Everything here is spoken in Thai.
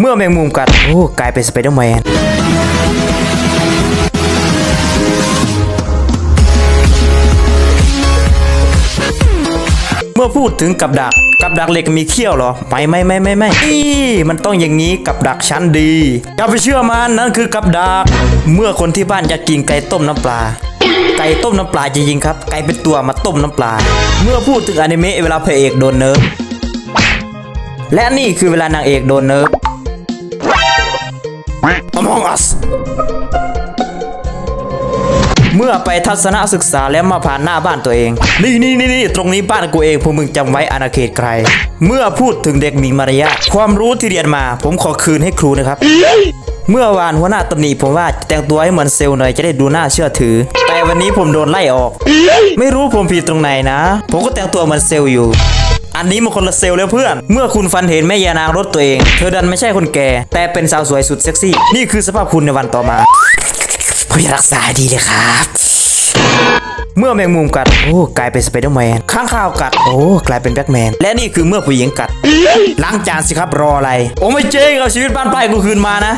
เมื่อแมงมุมกัด โอ้ กลายเป็นสไปเดอร์แมนเมื่อพูดถึงกับดัก กับดักเหล็กมีเขี้ยวเหรอ ไม่ไม่ไม่ไม่ไม่นี่มันต้องอย่างนี้กับดักชั้นดีอย่าไปเชื่อมันนั่นคือกับดัก เมื่อคนที่บ้านอยากกินไก่ต้มน้ำปลา ไก่ต้มน้ำปลาจริงครับ ไก่เป็นตัวมาต้มน้ำปลา เมื่อพูดถึงอนิเมะเวลาพระเอกโดนเนิร์ฟและนี่คือเวลานางเอกโดนเนิร์ฟ Among Us เมื่อไปทัศนศึกษาแล้วมาผ่านหน้าบ้านตัวเอง นี่นี่นี่นี่ตรงนี้บ้านกูเองพวกมึงจำไว้อาณาเขตไกลเมื่อพูดถึงเด็กมีมารยาทความรู้ที่เรียนมา ผมขอคืนให้ครูนะครับ เมื่อวานหัวหน้าตำหนิผมว่าแต่งตัวให้เหมือนเซลล์หน่อยจะได้ดูน่าเชื่อถือ แต่วันนี้ผมโดนไล่ออก ไม่รู้ผมผิดตรงไหนนะ ผมก็แต่งตัวเหมือนเซลล์อยู่ อันนี้มันคนละเซลล์แล้วเพื่อน เมื่อคุณฟันเห็นแม่ยานางรถตัวเอง เธอดันไม่ใช่คนแก่ แต่เป็นสาวสวยสุดเซ็กซี่ นี่คือสภาพคุณในวันต่อมาผมจะรักษาดีเลยครับเมื่อแมงมุมกัด โอ้ กลายเป็นสไปเดอร์แมน ข้างข่าวกัด โอ้ กลายเป็นแบ็กแมน และนี่คือเมื่อผู้หญิงกัด ล้างจานสิครับรออะไร โอ้ไม่เจ๊งเอาชีวิตบ้านปลายกูคืนมานะ